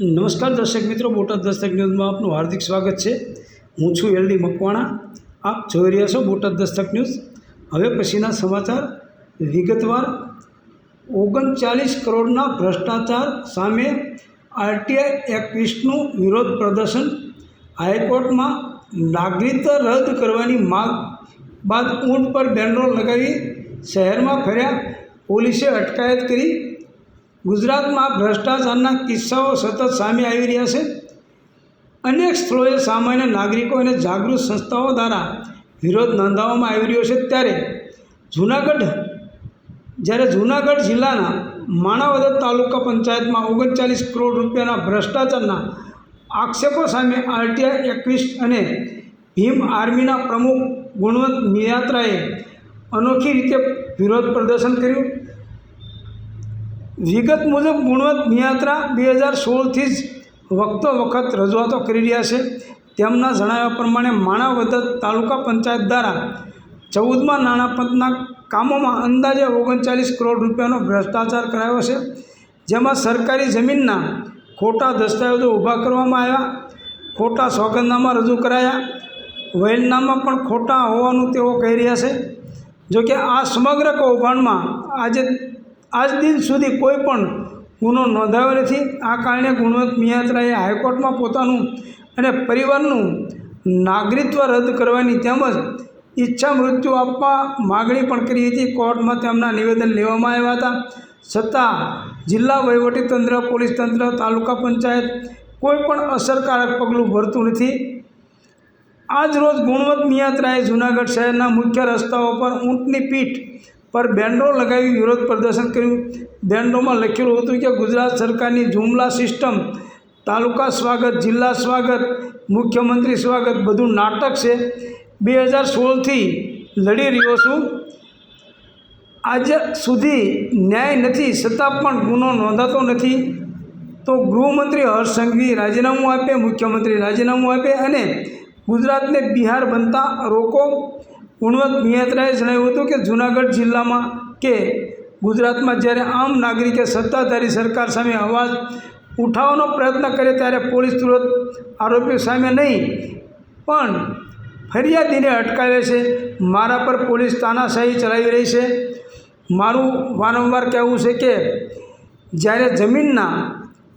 નમસ્કાર દર્શક મિત્રો, બોટાદ દસ્તક ન્યૂઝમાં આપનું હાર્દિક સ્વાગત છે. હું છું એલડી મકવાણા. આપ જોઈ રહ્યા છો બોટાદ દસ્તક ન્યૂઝ. હવે પછીના સમાચાર. વિગતવાર. ઓગણચાલીસ કરોડના ભ્રષ્ટાચાર સામે આરટીઆઈ એકવીસનું વિરોધ પ્રદર્શન. હાઈકોર્ટમાં નાગરિકતા રદ કરવાની માગ બાદ ઊંટ પર બેનરો લગાવી શહેરમાં ફર્યા. પોલીસે અટકાયત કરી. ગુજરાતમાં ભ્રષ્ટાચારના કિસ્સાઓ સતત સામે આવી રહ્યા છે. અનેક સ્થળોએ સામાન્ય નાગરિકો અને જાગૃત સંસ્થાઓ દ્વારા વિરોધ નોંધાવવામાં આવી રહ્યો છે. ત્યારે જૂનાગઢ, જ્યારે જૂનાગઢ જિલ્લાના માણાવદર તાલુકા પંચાયતમાં ઓગણચાલીસ કરોડ રૂપિયાના ભ્રષ્ટાચારના આક્ષેપો સામે આરટીઆઈ એકવીસ અને ભીમ આર્મીના પ્રમુખ ગુણવંત મિયાત્રાએ અનોખી રીતે વિરોધ પ્રદર્શન કર્યું. વિગત મુજબ ગુણવત્ત નિયાત્રા બે હજાર સોળથી જ વખતો વખત રજૂઆતો કરી રહ્યા છે. તેમના જણાવ્યા પ્રમાણે માણાવદર તાલુકા પંચાયત દ્વારા ચૌદમાં નાણાં પંચના કામોમાં અંદાજે ઓગણચાલીસ કરોડ રૂપિયાનો ભ્રષ્ટાચાર કરાયો છે. જેમાં સરકારી જમીનના ખોટા દસ્તાવેજો ઊભા કરવામાં આવ્યા, ખોટા સોગંદનામા રજૂ કરાયા વહેલનામા પણ ખોટા હોવાનું તેઓ કહી રહ્યા છે. જોકે આ સમગ્ર કૌભાંડમાં આજે આજ દિન સુધી કોઈ પણ ગુનો નોંધાયો નથી. આ કારણે ગુણવંત મિયાત્રાએ હાઈકોર્ટમાં પોતાનું અને પરિવારનું નાગરિકત્વ રદ કરવાની તેમજ ઈચ્છા મૃત્યુ આપવા માગણી પણ કરી હતી. કોર્ટમાં તેમના નિવેદન લેવામાં આવ્યા હતા. છતાં જિલ્લા વહીવટીતંત્ર પોલીસ તંત્ર, તાલુકા પંચાયત કોઈ પણ અસરકારક પગલું ભરતું નથી. આજ રોજ ગુણવંત મિયાત્રાએ જૂનાગઢ શહેરના મુખ્ય રસ્તાઓ પર ઊંટની પીઠ પર બેન્ડો લગાવી વિરોધ પ્રદર્શન કર્યું. બેન્ડોમાં લખેલું હતું કે ગુજરાત સરકારની જુમલા સિસ્ટમ, તાલુકા સ્વાગત, જિલ્લા સ્વાગત, મુખ્યમંત્રી સ્વાગત બધું નાટક છે. બે હજાર સોળથી લડી રહ્યો છું. આજ સુધી ન્યાય નથી, છતાં પણ ગુનો નોંધાતો નથી. તો ગૃહમંત્રી હર્ષ સંઘવી રાજીનામું આપે મુખ્યમંત્રી રાજીનામું આપે અને ગુજરાતને બિહાર બનતા રોકો. ગુણવંત મિયાત્રાએ જણાવ્યું હતું કે જૂનાગઢ જિલ્લામાં કે ગુજરાતમાં જ્યારે આમ નાગરિકે સત્તાધારી સરકાર સામે અવાજ ઉઠાવવાનો પ્રયત્ન કરે ત્યારે પોલીસ તુરંત આરોપીઓ સામે નહીં, પણ ફરિયાદીને અટકાવે છે. મારા પર પોલીસ તાનાશાહી ચલાવી રહી છે. મારું વારંવાર કહેવું છે કે જ્યારે જમીનના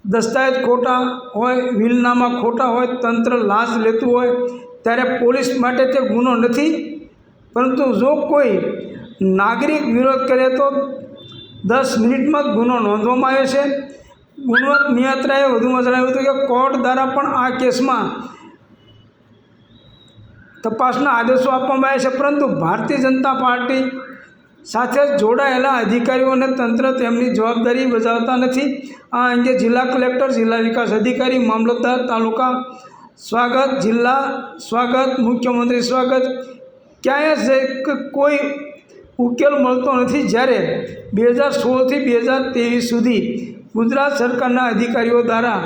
દસ્તાવેજ ખોટા હોય, વિલનામાં ખોટા હોય, તંત્ર લાંચ લેતું હોય, ત્યારે પોલીસ માટે તે ગુનો નથી. પરંતુ જો કોઈ નાગરિક વિરોધ કરે તો દસ મિનિટમાં જ ગુનો નોંધવામાં આવે છે. ગુણવત મિયાત્રાએ વધુમાં જણાવ્યું હતું કે કોર્ટ દ્વારા પણ આ કેસમાં તપાસના આદેશો આપવામાં આવ્યા છે, પરંતુ ભારતીય જનતા પાર્ટી સાથે જોડાયેલા અધિકારીઓ અને તંત્ર તેમની જવાબદારી બજાવતા નથી. આ અંગે જિલ્લા કલેક્ટર, જિલ્લા વિકાસ અધિકારી, મામલતદાર તાલુકા સ્વાગત, જિલ્લા સ્વાગત, મુખ્યમંત્રી સ્વાગત ક્યાંય કોઈ ઉકેલ મળતો નથી જ્યારે બે હજાર સોળથી બે હજાર ત્રેવીસ સુધી ગુજરાત સરકારના અધિકારીઓ દ્વારા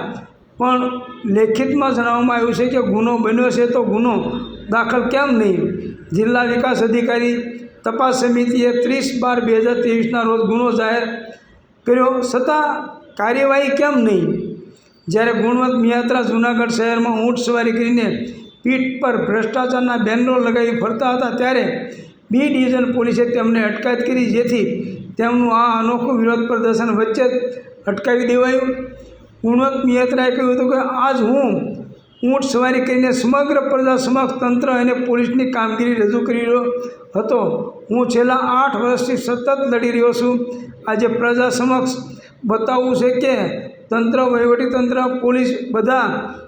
પણ લેખિતમાં જણાવવામાં આવ્યું છે કે ગુનો બન્યો છે તો ગુનો દાખલ કેમ નહીં? જિલ્લા વિકાસ અધિકારી તપાસ સમિતિએ ત્રીસ બાર બે હજાર ત્રેવીસના રોજ ગુનો જાહેર કર્યો. છતાં કાર્યવાહી કેમ નહીં? જ્યારે ગુણવંત મિયાત્રા જૂનાગઢ શહેરમાં ઊંટ સવારી કરીને પીઠ પર ભ્રષ્ટાચારના બેનરો લગાવી ફરતા હતા ત્યારે બી ડિવિઝન પોલીસે તેમને અટકાયત કરી, જેથી તેમનું આ અનોખું વિરોધ પ્રદર્શન વચ્ચે જ અટકાવી દેવાયું. ગુણવંત મિયાત્રાએ કહ્યું હતું કે, આજ હું ઊંટ સવારી કરીને સમગ્ર પ્રજા સમક્ષ તંત્ર અને પોલીસની કામગીરી રજૂ કરી રહ્યો હતો. હું છેલ્લા આઠ વર્ષથી સતત લડી રહ્યો છું. આજે પ્રજા સમક્ષ બતાવવું છે કે, તંત્ર વહીવટીતંત્ર પોલીસ બધા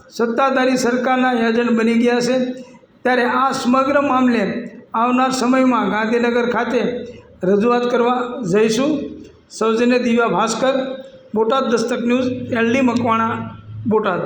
સત્તાધારી સરકારના એજન્ટ બની ગયા છે. ત્યારે આ સમગ્ર મામલે આવનાર સમયમાં ગાંધીનગર ખાતે રજૂઆત કરવા જઈશું. સૌજન્ય દિવ્યા ભાસ્કર, બોટાદ દસ્તક ન્યૂઝ, એલડી મકવાણા, બોટાદ.